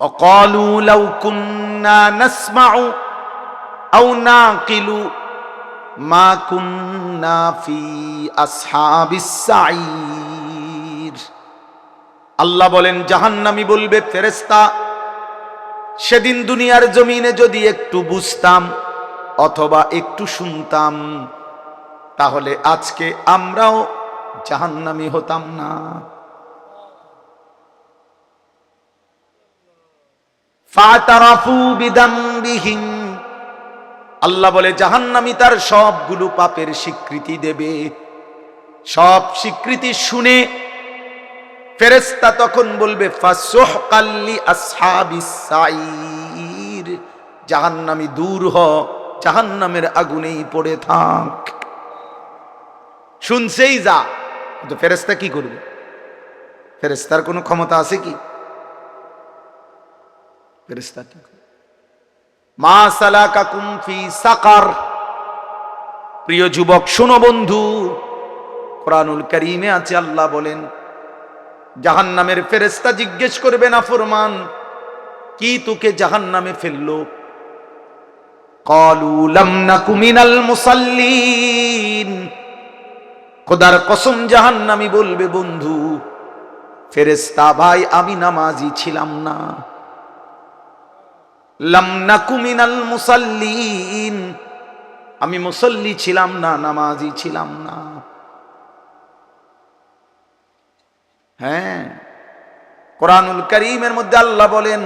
وقالوا لو كنا نسمع أو نعقل ما كنا في أصحاب السعير আল্লাহ বলেন জাহান্নামি বলবে ফেরেস্তা সেদিন দুনিয়ার জমিনে যদি একটু বুঝতাম অথবা একটু শুনতাম তাহলে আজকে আমরাও জাহান্নামি হতাম না আল্লাহ বলে, জাহান্নামি তার সবগুলো পাপের স্বীকৃতি দেবে। সব স্বীকৃতি শুনে ফেরেস্তা তখন বলবে জাহান্নামি দূর হ, জাহান্নামের আগুনেই পড়ে থাক। শুনছেই যা তো ফেরেস্তা কি করবে? ফেরেস্তার কোনো ক্ষমতা আছে কি? প্রিয় যুবক, শোনো বন্ধু, কোরআনুল করিমে আছে আল্লাহ বলেন, জাহান্নামের ফেরেস্তা জিজ্ঞেস করবে, না ফরমান, কি তোকে ফেলল? লাম নাকু মুসাল্লিন। খোদার কসম জাহান্নামি বলবে, বন্ধু ফেরেস্তা ভাই, আমি নামাজি ছিলাম না। লাম নাকু মিনাল মুসাল্লিন। আমি মুসল্লি ছিলাম না, নামাজি ছিলাম না। হ্যাঁ কোরআনুল করিমের মধ্যে আল্লাহ বলেন,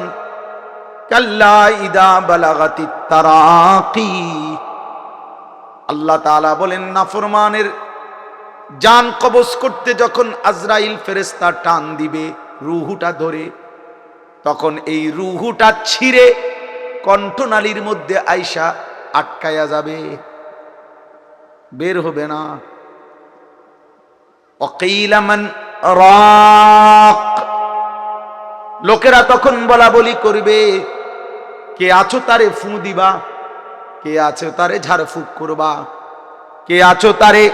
কাল্লা ইদা বালাগাতি তারাকি। আল্লাহ তাআলা বলেন, নাফরমানের জান কবজ করতে যখন আজরাইল ফেরেস্তা টান দিবে রুহুটা ধরে, তখন এই রুহুটা ছিঁড়ে কণ্ঠনালীর মধ্যে আইসা আটকায়া যাবে। বের হবে না। অকিলামান রাক। লোকেরা তখন বলা বলি করবে, কে আছো তারে ফু দিবা? কে আছো তারে ঝাড়ফুঁক করবা? কে আছো তারে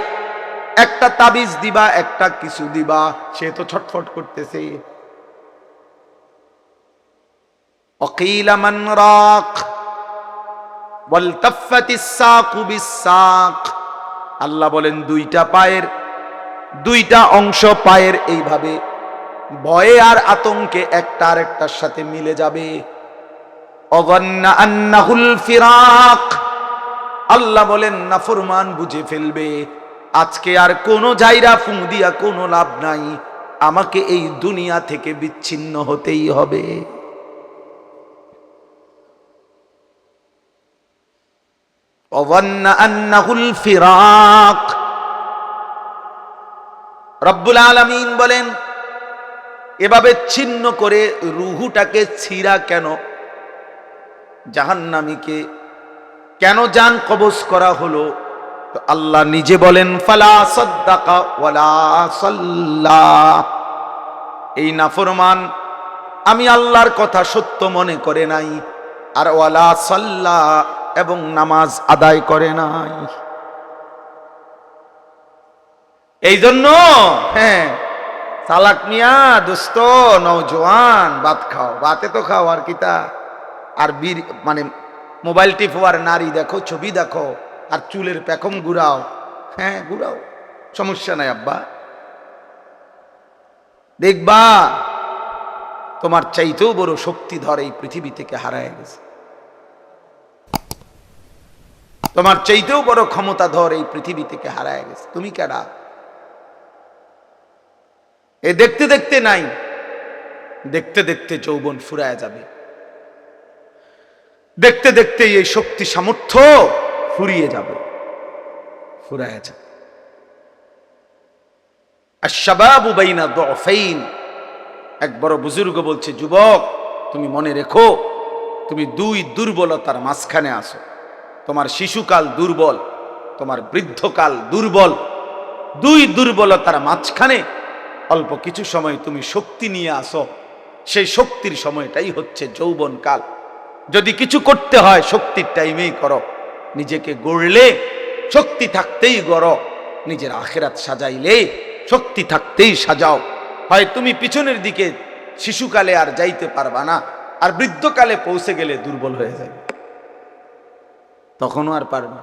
একটা তাবিজ দিবা, একটা কিছু দিবা? সে তো ছটফট করতেছে। অকিল মান রাক আল্লাহ বলেন, দুইটা পায়ের, দুইটা অংশ পায়ের এইভাবে ভয়ে আর আতঙ্কে একটা আর একটার সাথে মিলে যাবে। ফিরাক। আল্লাহ বলেন নাফরমান বুঝে ফেলবে। আজকে আর কোনো জায়গা ফু দিয়া কোনো লাভ নাই। আমাকে এই দুনিয়া থেকে বিচ্ছিন্ন হতেই হবে। অগন্না আন্নাহুল ফিরাক। রব্বুল আলমিন বলেন, এভাবে ছিন্ন করে রুহুটাকে ছিঁড়া কেন? জাহান্নামীকে কেন যান কবজ করা হলো? তো আল্লাহ নিজে বলেন, ফালা সদ্দাকা ওয়ালা সাল্লা। এই নাফরমান আমি আল্লাহর কথা সত্য মনে করে নাই। আর ওয়ালা সাল্লা এবং নামাজ আদায় করে নাই। এই জন্য হ্যাঁ সালাক মিয়া দোস্ত নৌজওয়ান ভাত খাও। ভাতে তো খাও আর কিতা আর বীর মানে মোবাইল টিপো আর নারী দেখো ছবি দেখো আর চুলের পেখম ঘুরাও হ্যাঁ ঘুরাও সমস্যা নাই আব্বা। দেখবা তোমার চাইতেও বড় শক্তিধর এই পৃথিবী থেকে হারায় গেছে। তোমার চাইতেও বড় ক্ষমতাধর এই পৃথিবী থেকে হারায় গেছে। তুমি কেডা? এ দেখতে দেখতে নাই, দেখতে দেখতে যৌবন ফুরায় যাবে। দেখতে দেখতে এই শক্তি সামর্থ্য ফুরিয়ে যাবে, ফুরায় যাবে। এক বড় বুজুর্গ বলছে, যুবক, তুমি মনে রেখো, তুমি দুই দুর্বলতার মাঝখানে আসো তোমার শিশুকাল দুর্বল, তোমার বৃদ্ধকাল দুর্বল, দুই দুর্বলতার মাঝখানে অল্প কিছু সময় তুমি শক্তি নিয়ে আসো। সেই শক্তির সময়টাই হচ্ছে যৌবন কাল যদি কিছু করতে হয়, শক্তির টাইমেই করো। নিজেকে গড়লে শক্তি থাকতেই গড়ো। নিজের আখেরাত সাজাইলে শক্তি থাকতেই সাজাও। হয় তুমি পিছনের দিকে শিশুকালে আর যাইতে পারবা না, আর বৃদ্ধকালে পৌঁছে গেলে দুর্বল হয়ে যাবে। তখনও আর পারবে।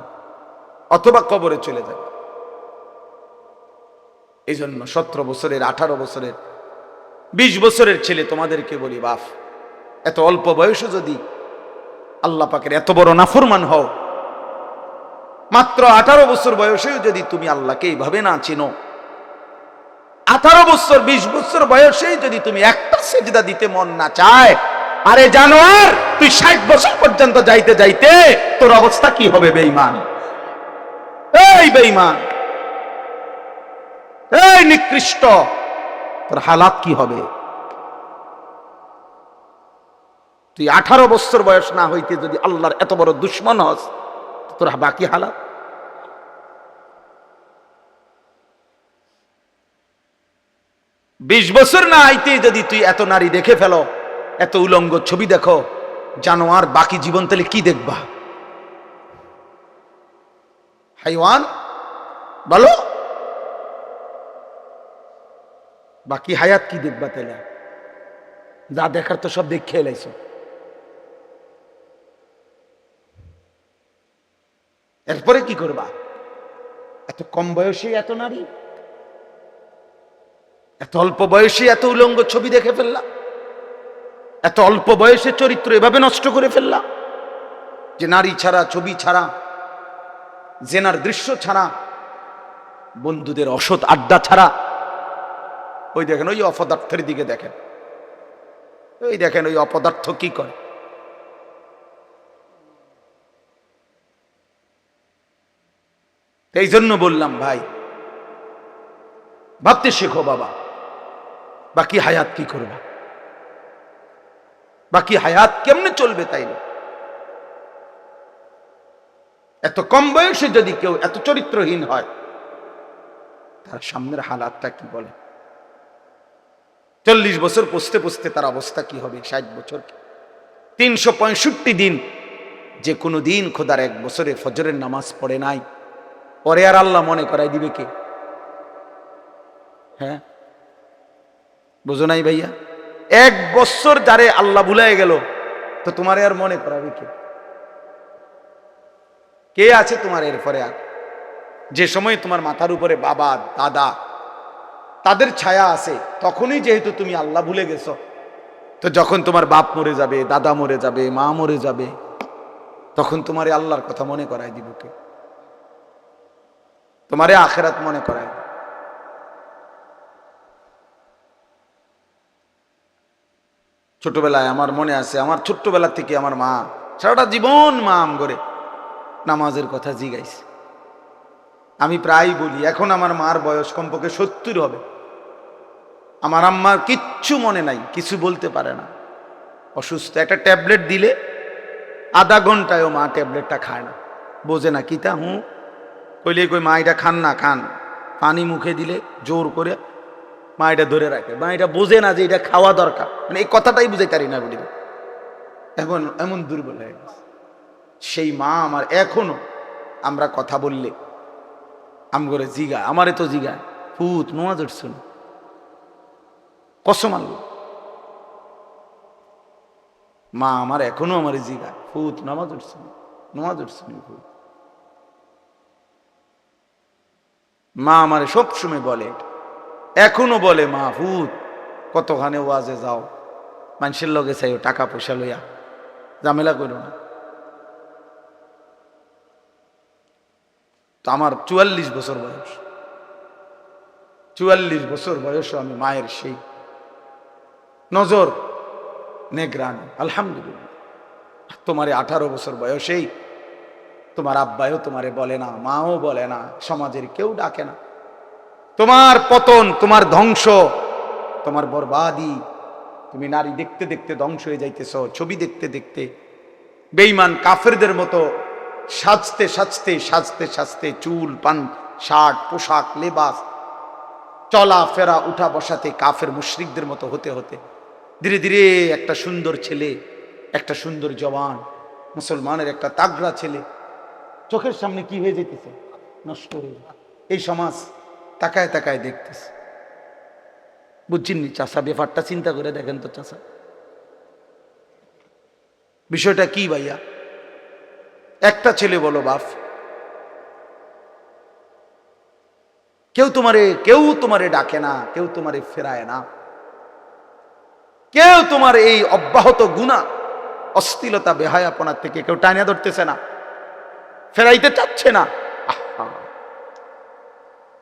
অথবা কবরে চলে যাবে এই জন্য সতেরো বছরের, আঠারো বছরের, বিশ বছরের ছেলে তোমাদেরকে বলি, বাপ, এত অল্প বয়সে যদি আল্লাহ পাকের এত বড় নাফরমান হও, মাত্র আঠারো বছর বয়সেও যদি তুমি আল্লাহকে এইভাবে না চিনো, আঠারো বছর, বিশ বছর বয়সেই যদি তুমি একটা সেজদা দিতে মন না চায় আরে জানোয়ার, তুই ষাট বছর পর্যন্ত যাইতে যাইতে তোর অবস্থা কি হবে বেঈমান? এই বেঈমান, এই নিকৃষ্ট, তোর হালাত কি হবে? তুই আঠারো বছর বয়স না হইতে যদি আল্লাহর এত বড় দুশ্মন হস তোর বাকি হালাত? বিশ বছর না আইতে যদি তুই এত নারী দেখে ফেলো এত উলঙ্গ ছবি দেখো জানোয়ার বাকি জীবন তাহলে কি দেখবা? হাইওয়ান? বলো। বাকি হায়াত কি দেখবা তাহলে? যা দেখার তো সব দেখে এলাইছো এরপরে কি করবা? এত কম বয়সে এত নারী? এত অল্প বয়সে এত উলঙ্গ ছবি দেখে ফেললাম এত অল্প বয়সে চরিত্র এভাবে নষ্ট করে ফেললাম যে নারী ছাড়া, ছবি ছাড়া, জেনার দৃশ্য ছাড়া, বন্ধুদের অসৎ আড্ডা ছাড়া। ওই দেখেন, ওই অপদার্থের দিকে দেখেন। ওই দেখেন, ওই অপদার্থ কি করে? এই জন্য বললাম, ভাই, ভাবতে শেখো বাবা, বাকি হায়াত কি করবা? বাকি হায়াত কেমনে চলবে তাইলে এত কম বয়সে যদি কেউ এত চরিত্রহীন হয়, তার সামনের হালাতটা কি বলে? চল্লিশ বছর পৌঁছতে পৌঁছতে তার অবস্থা কি হবে? ষাট বছর তিনশো পঁয়ষট্টি দিন, যে কোনো দিন খোদার এক বছরে ফজরের নামাজ পড়ে নাই, পরে আর আল্লাহ মনে করাই দিবে কে? হ্যাঁ? বুঝো নাই ভাইয়া? এক বছর যারে আল্লাহ ভুলাই গেল, তো তোমারে আর মনে করাবে কে? কে আছে তোমার এরপরে আর? যে সময় তোমার মাথার উপরে বাবা, দাদা, তাদের ছায়া আছে, তখনই যেহেতু তুমি আল্লাহ ভুলে গেছো, তো যখন তোমার বাপ মরে যাবে, দাদা মরে যাবে, মা মরে যাবে, তখন তোমারে আল্লাহর কথা মনে করায় দিব কে? তোমারে আখেরাত মনে করায়। ছোটবেলায় আমার মনে আছে, আমার ছোট্টবেলা থেকে আমার মা সারাটা জীবন মা আম করে নামাজের কথা জিগাইছে। আমি প্রায় বলি, এখন আমার মার বয়স কমপক্ষে সত্তর হবে। আমার আম্মার কিচ্ছু মনে নাই, কিছু বলতে পারে না। অসুস্থ, একটা ট্যাবলেট দিলে আধা ঘন্টায়ও মা ট্যাবলেটটা খায় না। বোঝে না কিতা হুঁ? কইলে কই, মা, এটা খান না, খান। পানি মুখে দিলে জোর করে মা এটা ধরে রাখে। মা এটা বোঝে না যে এটা খাওয়া দরকার। মানে এই কথাটাই বুঝে পারি না বলি। এখন এমন দুর্বল হয়ে গেছে। সেই মা আমার এখনও আমরা কথা বললে আম করে জিগা, আমারে তো জিগা। ফুত নোয়া ধরছো না। কসম মা আমার এখনও আমার জিগা। ফুত নামাজ উঠছে নামাজ উঠছে ফুত মা আমার সবসময় বলে এটা। এখনও বলে মা ফুত কতখানে ওয়াজে যাও? মানুষের লগে চাইও টাকা পয়সা লইয়া। ঝামেলা করো না। তো আমার চুয়াল্লিশ বছর বয়স। চুয়াল্লিশ বছর বয়সও আমি মায়ের সেই নজর, নেগ্রান। আলহামদুলিল্লাহ। তোমার আঠারো বছর বয়সেই তোমার আব্বাইও তোমারে বলে না, মাও বলে না, সমাজের কেউ ডাকে না। তোমার পতন, তোমার ধ্বংস, তোমার বরবাদি। তুমি নারী দেখতে দেখতে ধ্বংস হয়ে যাইতেছ, ছবি দেখতে দেখতে। বেইমান কাফেরদের মতো সাজতে সাজতে সাজতে সাজতে চুল, পান, শার্ট, পোশাক, লেবাস চলা ফেরা উঠা বসাতে কাফের মুশরিকদের মতো হতে হতে। ধীরে ধীরে একটা সুন্দর ছেলে, একটা সুন্দর জওয়ান, মুসলমানের একটা তাগড়া ছেলে। চোখের সামনে কি হয়ে যেতেছে নষ্ট হয়ে এই সমাজ তাকায় তাকায় দেখতেছে। বুঝছেন নি চাষা ব্যাপারটা চিন্তা করে দেখেন তো চাষা বিষয়টা কি ভাইয়া? একটা ছেলে বলো বাপ। কেউ তোমারে কেউ তোমারে ডাকে না, কেউ তোমারে ফেরায় না। কেউ তোমার এই অব্যাহত গুণা, অস্থিলতা বেহায়াপনার থেকে কেউ টানিয়া ধরতেছে না। ফেরাইতে চাচ্ছে না।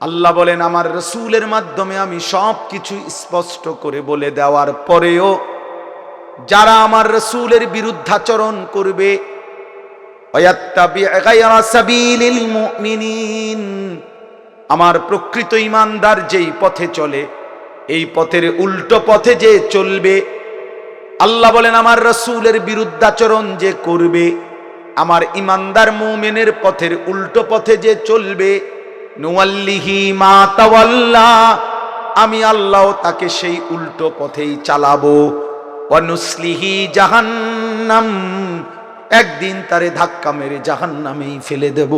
আল্লাহ বলেন, আমার রসুলের মাধ্যমে আমি সব কিছু স্পষ্ট করে বলে দেওয়ার পরেও যারা আমার রসুলের বিরুদ্ধাচরণ করবে আমার প্রকৃত ইমানদার যেই পথে চলে, এই পথের উল্টো পথে যে চলবে, আল্লাহ বলেন, আমার রসুলের বিরুদ্ধাচরণ যে করবে, আমার ইমানদার মৌমেনের পথের উল্টো পথে যে চলবে নুয়াল্লিহি আমি আল্লাহ তাকে সেই উল্টো পথেই চালাবো। অনুসলিহি জাহান্নাম, একদিন তারে ধাক্কা মেরে জাহান্নামেই ফেলে দেব।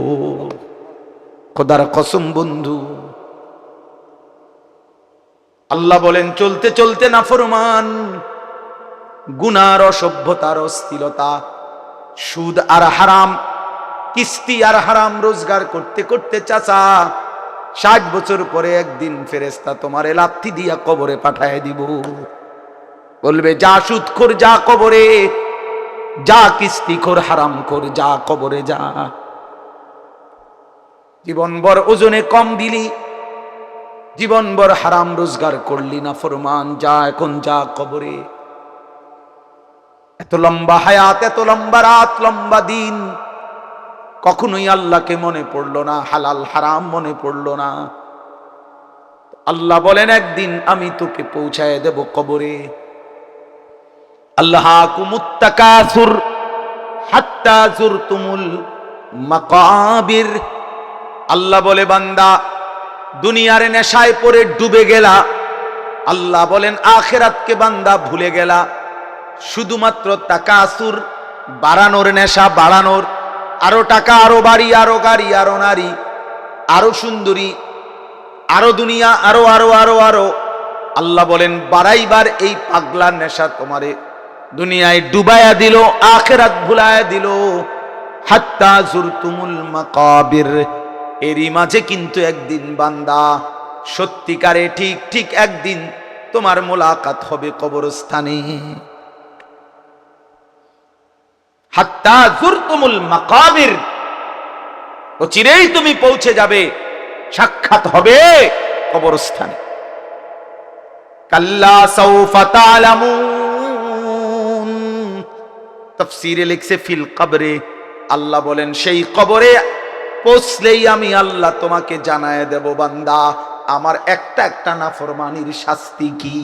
খোদার কসম বন্ধু, আল্লাহ বলেন, চলতে চলতে না ফরমান গুনার অসভ্যতার অস্থিলতা, সুদ আর হারাম কিস্তি আর হারাম রোজগার করতে করতে চাচা, ষাট বছর পরে একদিন ফেরেস্তা তোমার লাথি দিয়া কবরে পাঠায় দিব। বলবে, যা সুদ খোর যা কবরে, যা কিস্তি খোর হারাম খোর যা কবরে যা। জীবনভর ওজনে কম দিলি, জীবনভর হারাম রোজগার করলি না, ফরমান, যা এখন, যা কবরে। এত লম্বা হায়াত, এত লম্বা রাত, লম্বা দিন কখনোই আল্লাহকে মনে পড়ল না, হালাল হারাম মনে পড়ল না। আল্লাহ বলেন, একদিন আমি তোকে পৌঁছায় দেব কবরে। আল্লাহ মাকাবির। আল্লাহ বলে, বান্দা, দুনিয়ার নেশায় পড়ে ডুবে গেলা। আল্লাহ বলেন, আখেরাতকে বান্দা ভুলে গেলা। শুধুমাত্র তাকাসুর বাড়ানোর নেশা বাড়ানোর আরও টাকা, আরও বাড়ি, আরও গাড়ি, আরও নারী, আরও সুন্দরী, আরও দুনিয়া, আরও আরও আরও আরও। আল্লাহ বলেন, বাড়াইবার এই পাগলা নেশা তোমারে দুনিয়ায় ডুবায়া দিল, আখেরাত ভুলায়া দিল। হাত্তা জুরতুমুল মাকাবির। এরই মাঝে কিন্তু একদিন বান্দা, সত্যিকারে ঠিক ঠিক একদিন তোমার মোলাকাত হবে কবরস্থানে। হাত্তা জুরতুমুল মাকাবির। ও চিরেই তুমি পৌঁছে যাবে, সাক্ষাৎ হবে কবরস্থানে। কাল্লা সৌফা তালামুন। তফসিরে লিখছে, ফিল কবরে। আল্লাহ বলেন, সেই কবরে পৌঁছলেই আমি আল্লাহ তোমাকে জানায় দেব, বান্দা। আমার একটা একটা নাফরমানির শাস্তি কি?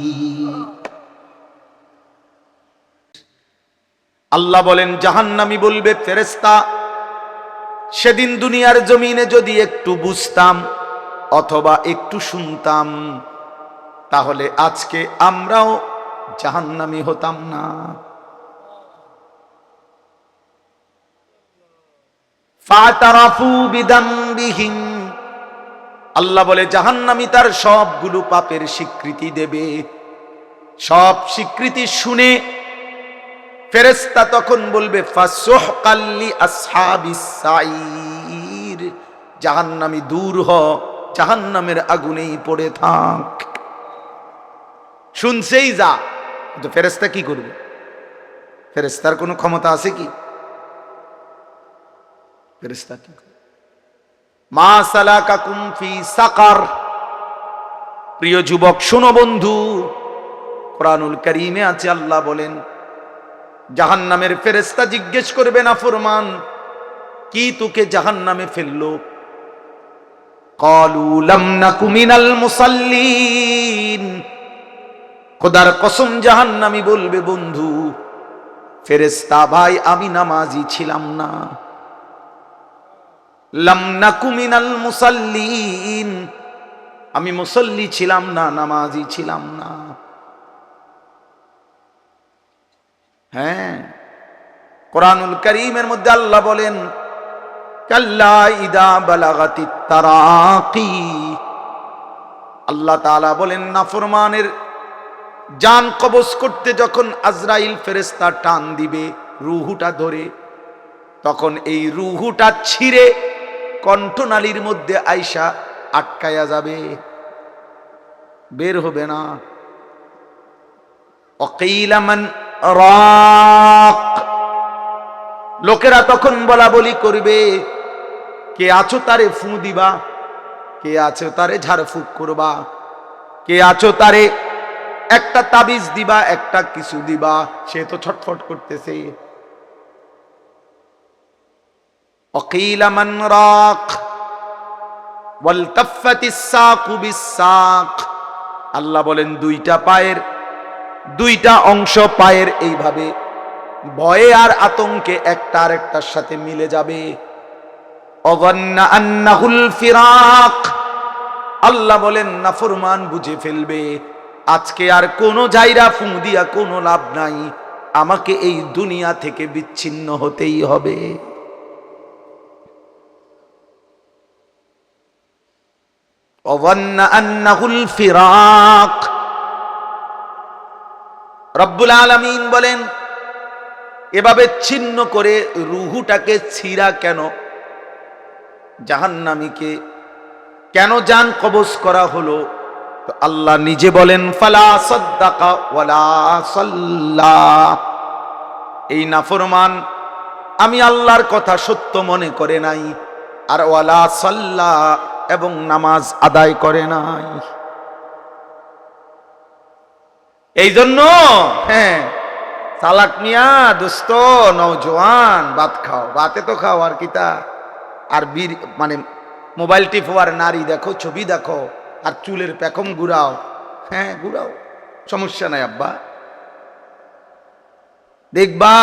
আল্লাহ বলেন, জাহান্নামি বলবে ফেরেস্তা সেদিন দুনিয়ার জমিনে যদি একটু বুঝতাম অথবা একটু শুনতাম, তাহলে আজকে আমরাও জাহান্নামি হতাম না। আল্লাহ বলে, জাহান্নামি তার সবগুলো পাপের স্বীকৃতি দেবে। সব স্বীকৃতি শুনে ফেরেস্তা তখন বলবে জাহান্নামি দূর হ, জাহান্নামের আগুনেই পড়ে থাক। শুনছেই যা, কিন্তু ফেরেস্তা কি করবে? ফেরেস্তার কোনো ক্ষমতা আছে কি? ফেরেস্তা কি মা সালাকা কুমফি সাকার। প্রিয় যুবক, শোনো বন্ধু, কোরআনুল করিমে আছে আল্লাহ বলেন জাহান্নামের ফেরেস্তা জিজ্ঞেস করবে, না ফুরমান, কি তোকে জাহান্নামে ফেলল? কলু লাম নাকু খোদার কসম, জাহান্নামি বলবে, বন্ধু ফেরেস্তা ভাই, আমি নামাজি ছিলাম না। লাম নাকু মিনাল মুসাল্লিন। আমি মুসল্লি ছিলাম না, নামাজি ছিলাম না। হ্যাঁ। কোরআনুল করিমের মধ্যে আল্লাহ বলেন আল্লাহ তাআলা বলেন, নাফরমানের জান কবজ করতে যখন আজরাইল ফেরেস্তা টান দিবে রুহুটা ধরে, তখন এই রুহুটা ছিঁড়ে কণ্ঠনালীর মধ্যে আইসা আটকায়া যাবে। বের হবে না। অকিলামান রাক। লোকেরা তখন বলা বলি করবে, কে আছো তারে ফু দিবা, কে আছো তারে ঝাড়ফুঁক করবা, কে আছো তারে একটা তাবিজ দিবা, একটা কিছু দিবা, সে তো ছটফট করতেছে। আল্লাহ বলেন, দুইটা পায়ের দুইটা অংশ পায়ের এইভাবে ভয়ে আর আতঙ্কে একটা আর একটার সাথে মিলে যাবে। আল্লাহ বলেন, নাফরমান বুঝে ফেলবে, আজকে আর কোনো জায়গা ফু দিয়া কোনো লাভ নাই, আমাকে এই দুনিয়া থেকে বিচ্ছিন্ন হতেই হবে। অবন্না আন্নাহুল ফিরাক। রব্বুল আলমিন বলেন, এভাবে ছিন্ন করে রুহুটাকে ছিঁড়া কেন? জাহান্নামীকে কেন যান কবজ করা হলো? আল্লাহ নিজে বলেন, ফালা সদ্দাকা ওয়ালা সাল্লা। এই নাফরমান আমি আল্লাহর কথা সত্য মনে করে নাই, আর ওয়ালা সাল্লা এবং নামাজ আদায় করে নাই। এই জন্য হ্যাঁ। সালাক মিয়া দোস্ত নৌজওয়ান ভাত খাও। ভাতে তো খাও আর কিতা আর বীর মানে মোবাইল টিপো আর নারী দেখো ছবি দেখো আর চুলের পেখম ঘুরাও হ্যাঁ ঘুরাও সমস্যা নাই আব্বা। দেখবা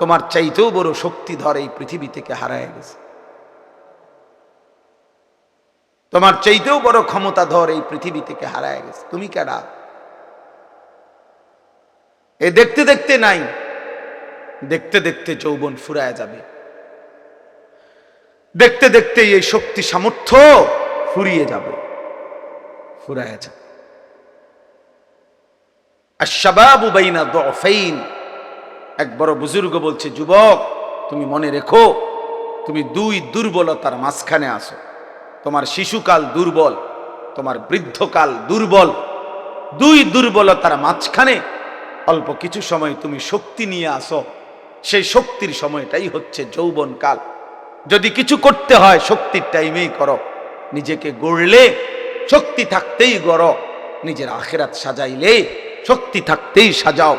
তোমার চাইতেও বড় শক্তিধর এই পৃথিবী থেকে হারায় গেছে। তোমার চাইতেও বড় ক্ষমতা ধর এই পৃথিবী থেকে হারায় গেছে। তুমি কেডা? এ দেখতে দেখতে নাই। দেখতে দেখতে যৌবন ফুরায় যাবে। দেখতে দেখতে এই শক্তি সামর্থ্য ফুরিয়ে যাবে। ফুরায় যাবে। এক বড় বুজুর্গ বলছে, যুবক, তুমি মনে রেখো, তুমি দুই দুর্বলতার মাঝখানে আসো তোমার শিশুকাল দুর্বল, তোমার বৃদ্ধকাল দুর্বল। দুই দুর্বলতার মাঝখানে অল্প কিছু সময় তুমি শক্তি নিয়ে আসো। সেই শক্তির সময়টাই হচ্ছে যৌবনকাল। যদি কিছু করতে হয়, শক্তির টাইমেই করো। নিজেকে গড়লে শক্তি থাকতেই গড়। নিজের আখেরাত সাজাইলে শক্তি থাকতেই সাজাও।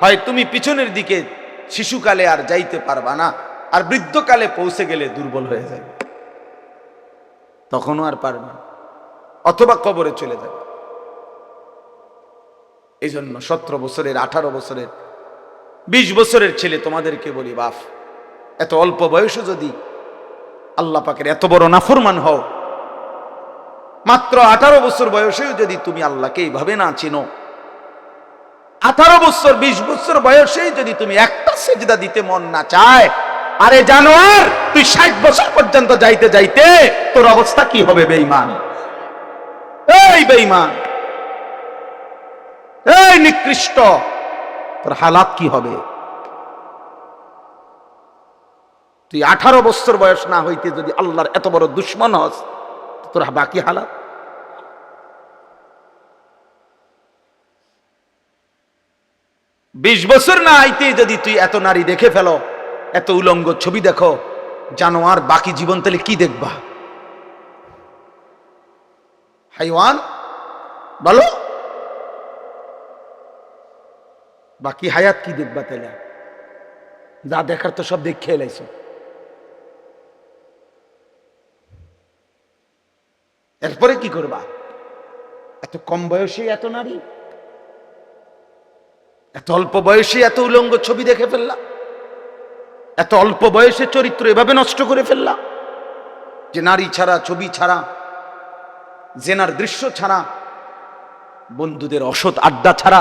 হয় তুমি পিছনের দিকে শিশুকালে আর যাইতে পারবা না, আর বৃদ্ধকালে পৌঁছে গেলে দুর্বল হয়ে যাবে। তখনও আর পারবে অথবা কবরে চলে যাবে। এই জন্য সতেরো বছরের, আঠারো বছরের, বিশ বছরের ছেলে তোমাদেরকে বলি বাফ এত অল্প বয়সে যদি আল্লাহ পাকের এত বড় নাফরমান হও, মাত্র আঠারো বছর বয়সেও যদি তুমি আল্লাহকে এইভাবে না চিনো, আঠারো বছর, বিশ বছর বয়সেই যদি তুমি একটা সেজদা দিতে মন না চায়, আরে জানোয়ার, তুই ষাট বছর পর্যন্ত যাইতে যাইতে তোর অবস্থা কি হবে বেইমান এই বেইমান এই নিকৃষ্ট, তোর হালাত কি হবে? তুই আঠারো বছর বয়স না হইতে যদি আল্লাহর এত বড় দুশ্মন হস তোর বাকি হালাত? বিশ বছর না আইতে যদি তুই এত নারী দেখে ফেলো, এত উলঙ্গ ছবি দেখো জানোয়ার বাকি জীবন তাহলে কি দেখবা? হাইওয়ান? বলো। বাকি হায়াত কি দেখবা তাহলে যা দেখার তো সব দেখে এলাইছো এরপরে কি করবা? এত কম বয়সে এত নারী? এত অল্প বয়সে এত উলঙ্গ ছবি দেখে ফেললাম এত অল্প বয়সে চরিত্র এভাবে নষ্ট করে ফেললাম যে নারী ছাড়া, ছবি ছাড়া, জেনার দৃশ্য ছাড়া, বন্ধুদের অসৎ আড্ডা ছাড়া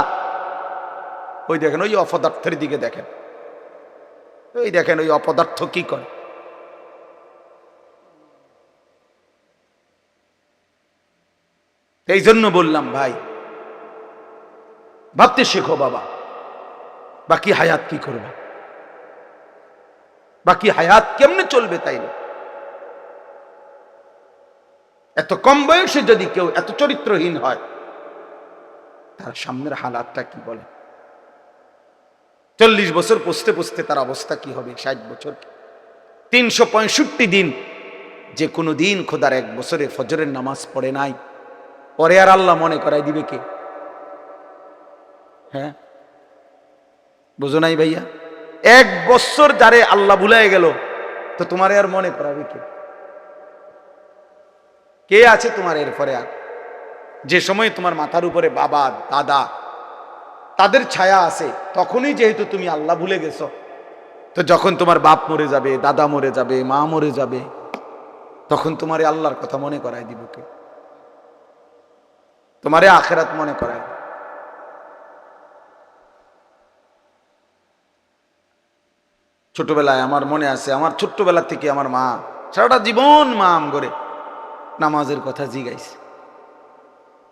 ওই দেখেন, ওই অপদার্থের দিকে দেখেন। ওই দেখেন, ওই অপদার্থ কি করে? এই জন্য বললাম, ভাই, ভাবতে শেখো বাবা, বাকি হায়াত কি করবে? বাকি হায়াত কেমনে চলবে তাইলে এত কম বয়সে যদি কেউ এত চরিত্রহীন হয়, তার সামনের হালাতটা কি বলে চল্লিশ বছর পুষতে পুষতে তার অবস্থা কি হবে? ষাট বছর তিনশো পঁয়ষট্টি দিন যে কোনো দিন খোদার এক বছরে ফজরের নামাজ পড়ে নাই। পরে আর আল্লাহ মনে করাই দিবে কে? হ্যাঁ? বুঝো নাই ভাইয়া? এক বছর যারে আল্লাহ ভুলাই গেল, তো তোমার আর মনে করাবে কে? কে আছে তোমার এরপরে আর? যে সময় তোমার মাথার উপরে বাবা, দাদা তাদের ছায়া আছে, তখনই যেহেতু তুমি আল্লাহ ভুলে গেছো। তো যখন তোমার বাপ মরে যাবে, দাদা মরে যাবে, মা মরে যাবে, তখন তোমার আল্লাহর কথা মনে করায় দিব কে? তোমারে আখেরাত মনে করায় ছোটবেলায় আমার মনে আছে, আমার ছোট্টবেলা থেকে আমার মা সারাটা জীবন মা আম করে নামাজের কথা জিগাইছে।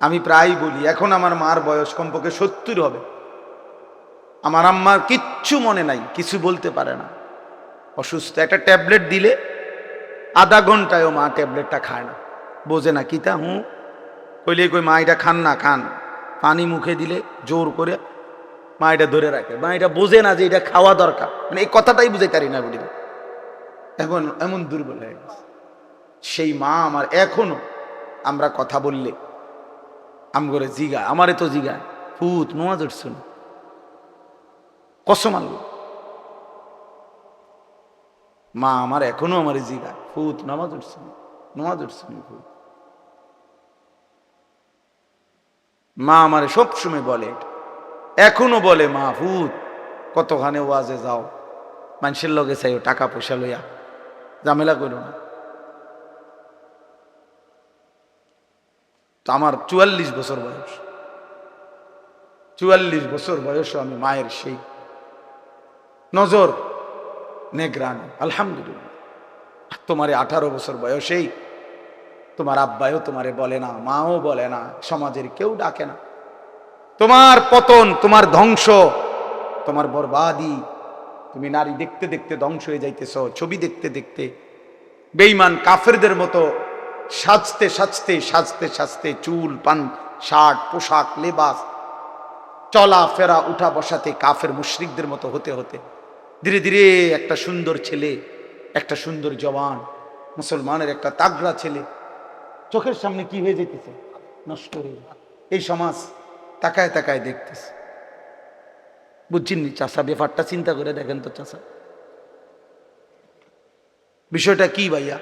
আমি প্রায় বলি, এখন আমার মার বয়স কমপক্ষে সত্তর হবে। আমার আম্মার কিচ্ছু মনে নাই, কিছু বলতে পারে না। অসুস্থ, একটা ট্যাবলেট দিলে আধা ঘন্টায়ও মা ট্যাবলেটটা খায় না। বোঝে না, কিতা হুঁ? কইলে কই, মা, এটা খান না, খান। পানি মুখে দিলে জোর করে মা এটা ধরে রাখে। মা এটা বোঝে না যে এটা খাওয়া দরকার। মানে এই কথাটাই বুঝে পারি না বুঝি এখন এমন দুর্বল হয়ে গেছে। সেই মা আমার এখনও আমরা কথা বললে আম করে জিগা আমারে তো জিগা ফুত নোয়া জড়ছুন কসম মা আমার এখনও আমার জিগা ফুত নামাজ উঠছেন নামাজ উঠছেন ফুত মা আমারে সবসময় বলে, এখনও বলে, মা ফুত কতখানে ওয়াজে যাও। মানুষের লগে চাইও, টাকা পয়সা লইয়া। ঝামেলা করো না। তো আমার চুয়াল্লিশ বছর বয়স। চুয়াল্লিশ বছর বয়সও আমি মায়ের সেই নজর নেগ্রানি, আলহামদুলিল্লাহ। তোমারে আঠারো বছর বয়সেই তোমার আব্বাইও তোমারে বলে না, মাও বলে না, সমাজের কেউ ডাকে না। তোমার পতন, তোমার ধ্বংস, তোমার বরবাদি, তুমি নারী দেখতে দেখতে ধ্বংস হয়ে যাইতেছ, ছবি দেখতে দেখতে বেইমান কাফেরদের মতো সাজতে সাজতে সাজতে সাজতে চুল, পান, শার্ট, পোশাক, লেবাস চলা ফেরা উঠা বসাতে কাফের মুশরিকদের মতো হতে হতে ধীরে ধীরে একটা সুন্দর ছেলে, একটা সুন্দর জওয়ান, মুসলমানের একটা তাগড়া ছেলে। চোখের সামনে কি হয়ে যেতেছে নষ্ট হয়ে। এই সমাজ তাকায় তাকায় দেখতেছে। বুঝছেননি চাষা, ব্যাপারটা চিন্তা করে দেখেন তো চাষা। বিষয়টা কি ভাইয়া?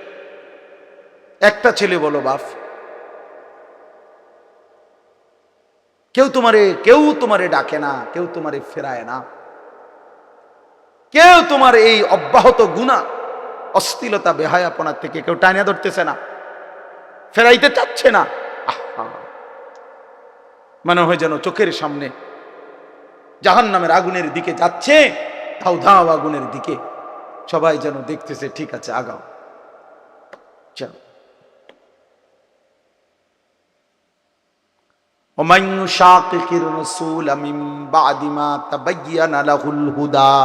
একটা ছেলে বলো বাপ। কেউ তোমারে কেউ তোমারে ডাকে না, কেউ তোমারে ফেরায় না। কেউ তোমার এই অব্যাহত গুণা অস্থিলতা বেহায়াপনার থেকে কেউ টানিয়া ধরতেছে না ফেরাইতে চাচ্ছে না আহা। মনে হয় যেন চোখের সামনে জাহান নামের আগুনের দিকে যাচ্ছে ধাও ধাও আগুনের দিকে সবাই যেন দেখতেছে ঠিক আছে আগাও চলো ومن يشاقق الرسول من بعد ما تبين له الهدى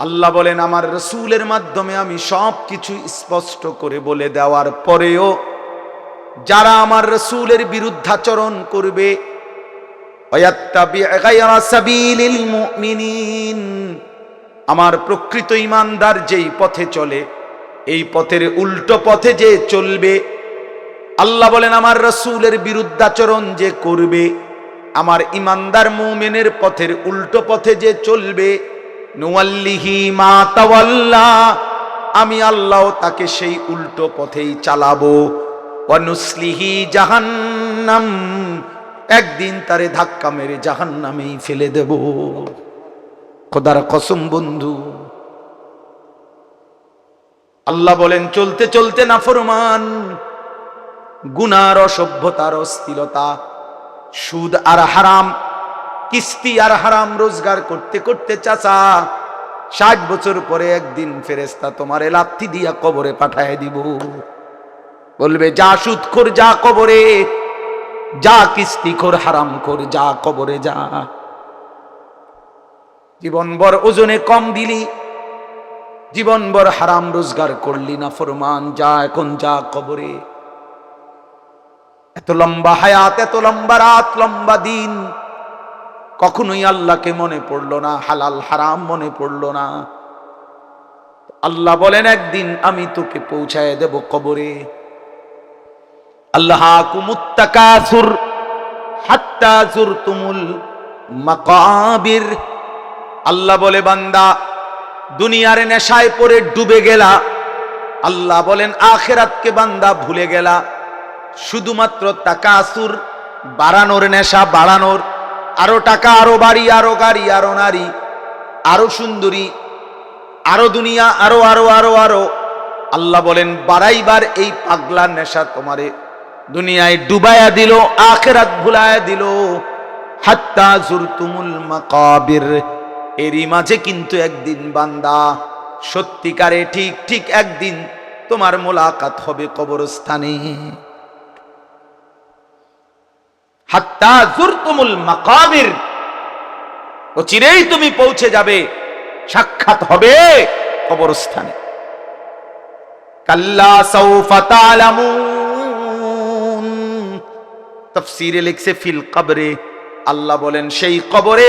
আল্লাহ বলেন, আমার রসুলের মাধ্যমে আমি সব কিছু স্পষ্ট করে বলে দেওয়ার পরেও যারা আমার রসুলের বিরুদ্ধাচরণ করবে আমার প্রকৃত ইমানদার যেই পথে চলে, এই পথের উল্টো পথে যে চলবে, আল্লাহ বলেন, আমার রসুলের বিরুদ্ধাচরণ যে করবে আমার ইমানদার মৌমেনের পথের উল্টো পথে যে চলবে আমি আল্লাহ তাকে সেই উল্টো পথেই চালাবো। অনুসলিহি জাহান্নাম, একদিন তারে ধাক্কা মেরে জাহান নামেই ফেলে দেব। খোদার কসম বন্ধু, আল্লাহ বলেন, চলতে চলতে না ফরমান গুনার অসভ্যতার অস্থিরতা সুদ আর হারাম, কিস্তি আর হারাম রোজগার করতে করতে চাচা, ষাট বছর পরে একদিন ফেরেস্তা তোমার লাথি দিয়া কবরে পাঠায় দিব। বলবে, যা সুদ কর যা কবরে, যা কিস্তি কর হারাম কর যা কবরে যা। জীবনভর ওজনে কম দিলি, জীবনভর হারাম রোজগার করলি না, ফরমান যা এখন যা কবরে। এত লম্বা হায়াত, এত লম্বা রাত, লম্বা দিন। কখনোই আল্লাহকে মনে পড়ল না, হালাল, হারাম মনে পড়ল না। আল্লাহ বলেন, একদিন আমি তোকে পৌঁছায় দেব কবরে। আল্লাহ কুমুত্তাকাসুর হাত্তা জুরতুমুল মাকাবির। আল্লাহ বলে, বান্দা, দুনিয়ার নেশায় পড়ে ডুবে গেলা। আল্লাহ বলেন, আখেরাতকে বান্দা ভুলে গেলা। শুধুমাত্র তাকাসুর, বাড়ানোর নেশা বাড়ানোর, আরও টাকা, আরও বাড়ি, আরও গাড়ি, আরও নারী, আরও সুন্দরী, আরও দুনিয়া, আরও আরও আরও আরও। আল্লাহ বলেন, বাড়াইবার এই পাগলা নেশা তোমারে দুনিয়ায় ডুবায়া দিল, আখেরাত ভুলায়া দিল। হাত্তা জুরতুমুল মাকাবির। এরই মাঝে কিন্তু একদিন বান্দা, সত্যিকারে ঠিক ঠিক একদিন তোমার মোলাকাত হবে কবরস্থানে। হাত্তা জুরতুমুল মাকাবির। ও চিরেই তুমি পৌঁছে যাবে, সাক্ষাৎ হবে কবরস্থানে। কাল্লা লিখছে, ফিল কবরে। আল্লাহ বলেন, সেই কবরে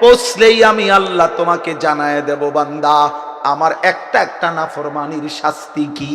পৌঁছলেই আমি আল্লাহ তোমাকে জানায় দেব, বান্দা। আমার একটা একটা নাফরমানির শাস্তি কি?